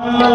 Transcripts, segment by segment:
Allah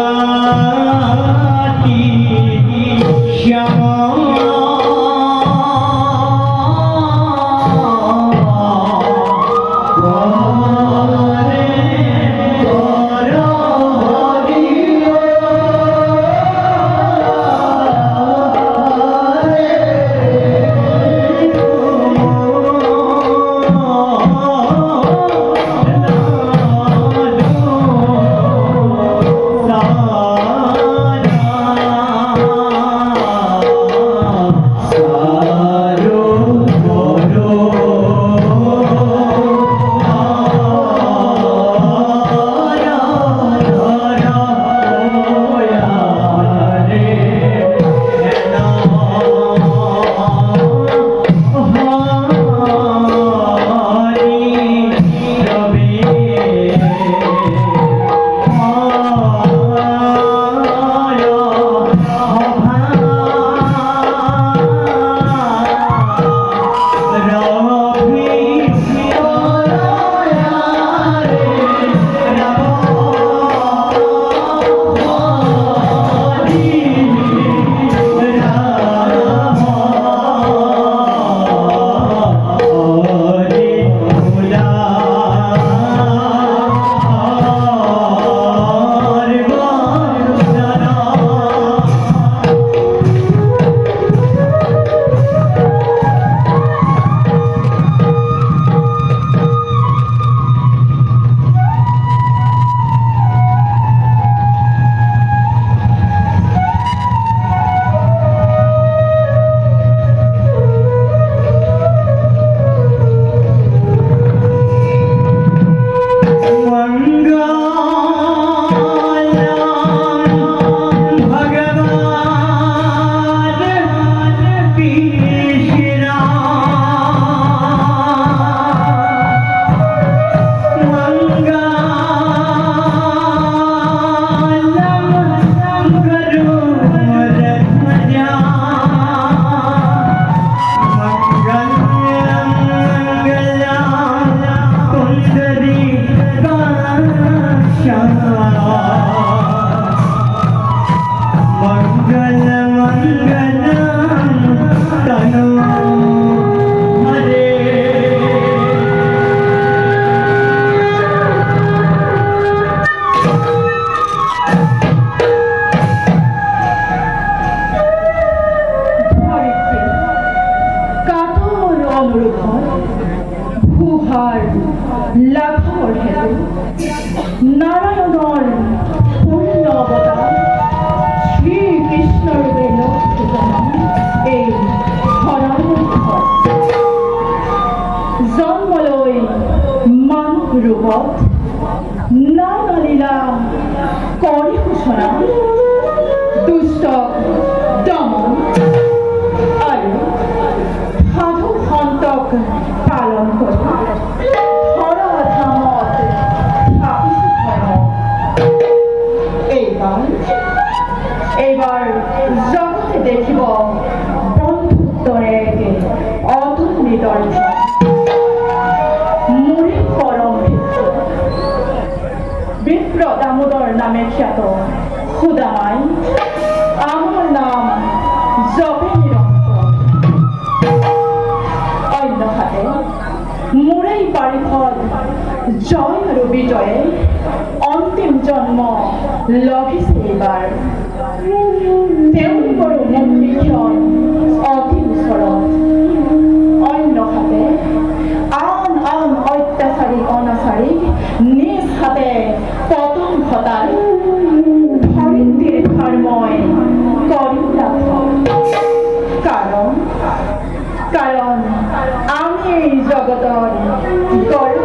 Damodar নামে খ্যাত খুদামাই আমার নাম জবে নিরন্তর। পাৰিফল জয় আৰু বিজয়ে অন্তিম জন্ম লভিছে এইবাৰ তেওঁলোকৰো মুক্তিক্ষণ অতি ওচৰত অন্য হাতে আন আন অত্যাচাৰী অনাচাৰীক নিজ হাতে পতন ঘটাই এই জগদর গর্ব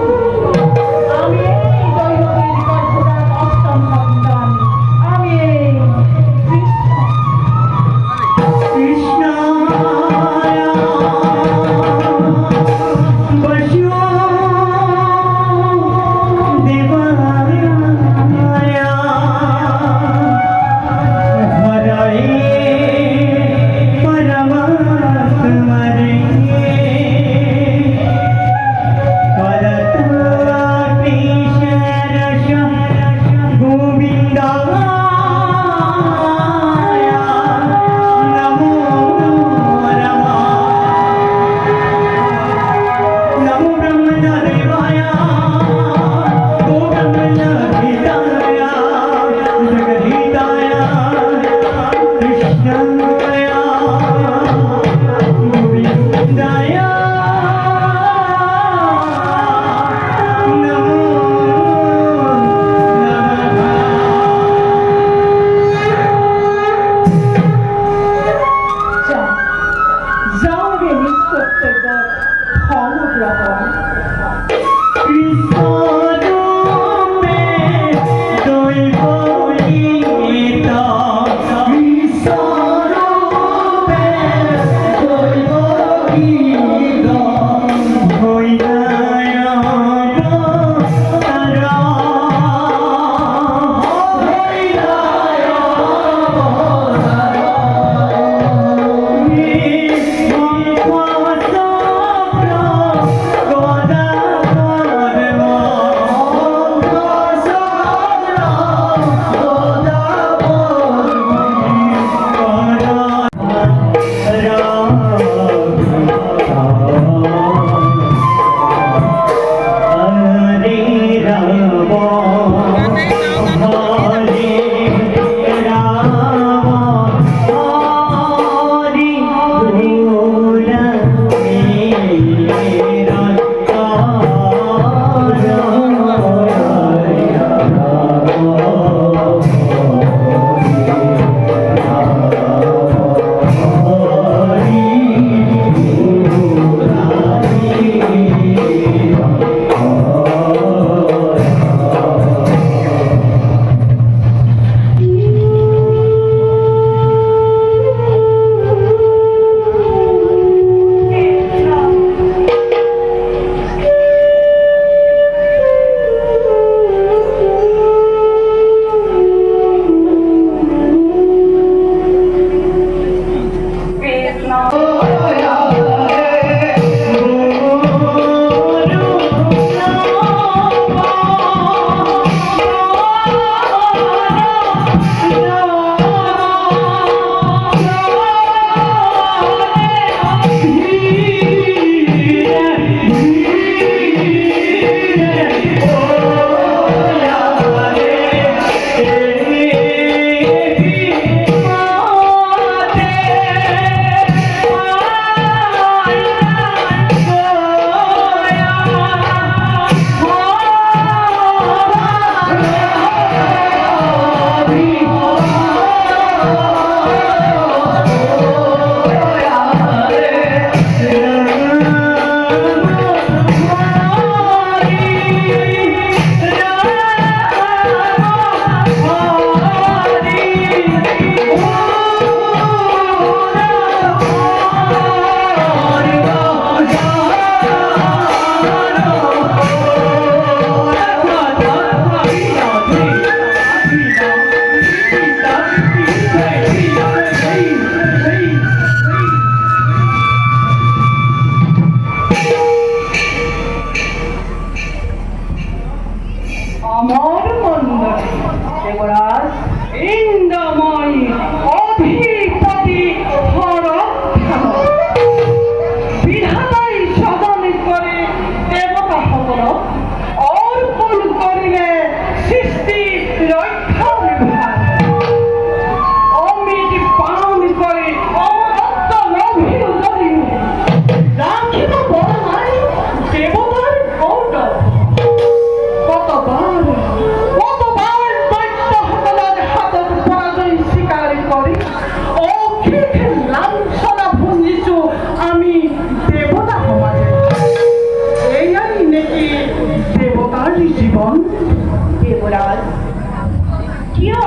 আমি এই দৈবকের গর্ভদার অষ্টম সন্তান। আমি এই কৃষ্ণ। কৃষ্ণ। দেব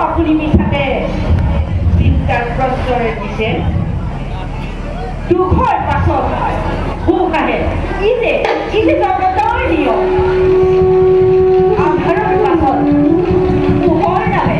আপনি মিশাতে চিন্তার প্রশ্রয় দিছে দুখৰ পাছত সুখ আহে ই যে ই যে জগতৰ নিয়ম আন্ধাৰৰ পাছত পোহৰ নামে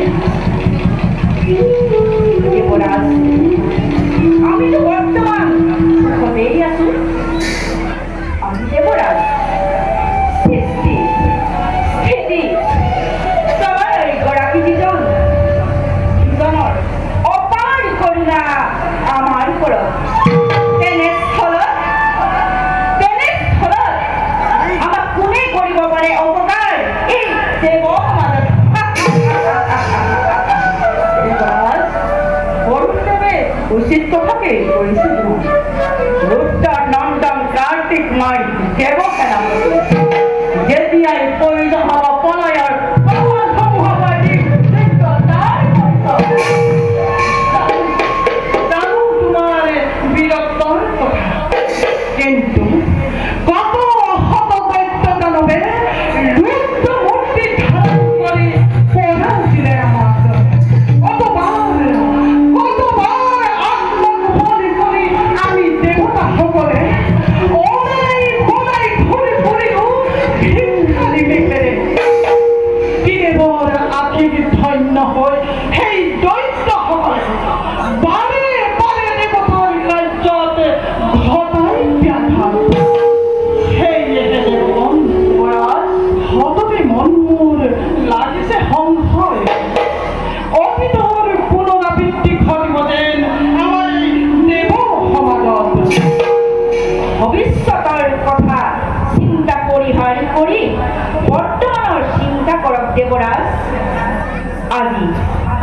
Okay.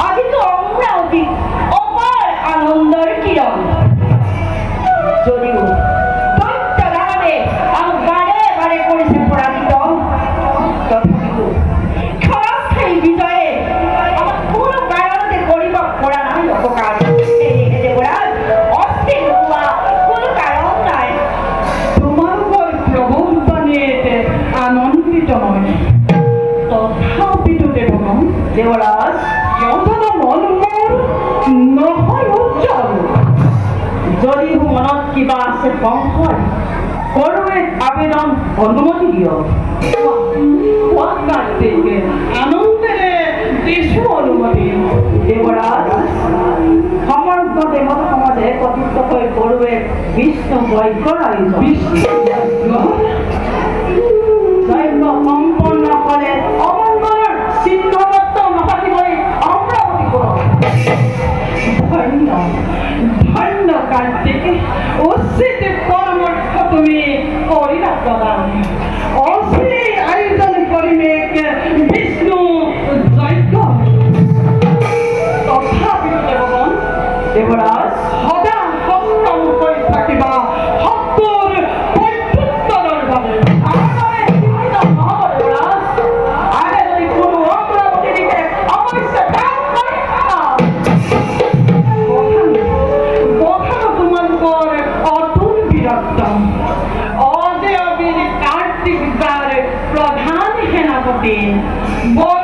আদিত অমরাবতী অপার আনন্দর কিরণ। যদিও তত্ত্বধারণে আমি বারে বারে করেছে পরাজিত ক্ষণস্থায়ী বিজয়ে আমার কোনো কারণে গরিব পড়া নয় অপকার। আনন্দিত নয়। তথাপি দেবরাজ তন্ময় নহয় উজ্জ্বল মনত কিবা আছে সংশয় কৰোৱে আবেদন অনুমতি দিয়ক। আনন্দেৰে দিছো অনুমতি। দেৱৰাজ, সমগ্ৰ দেৱত সমাজে কথিতকৈ বিষ্ণু বৈজ্ঞ ৰাইজ বিষ্ণু সম্পদ ধন্য ধন্য কার্যকে অস্তিতে পরমর খতমে করিলা প্রদান অশ্রী আয়োজন বিষ্ণু যজ্ঞ তথাপি দেবগণ দেবরাজ Boy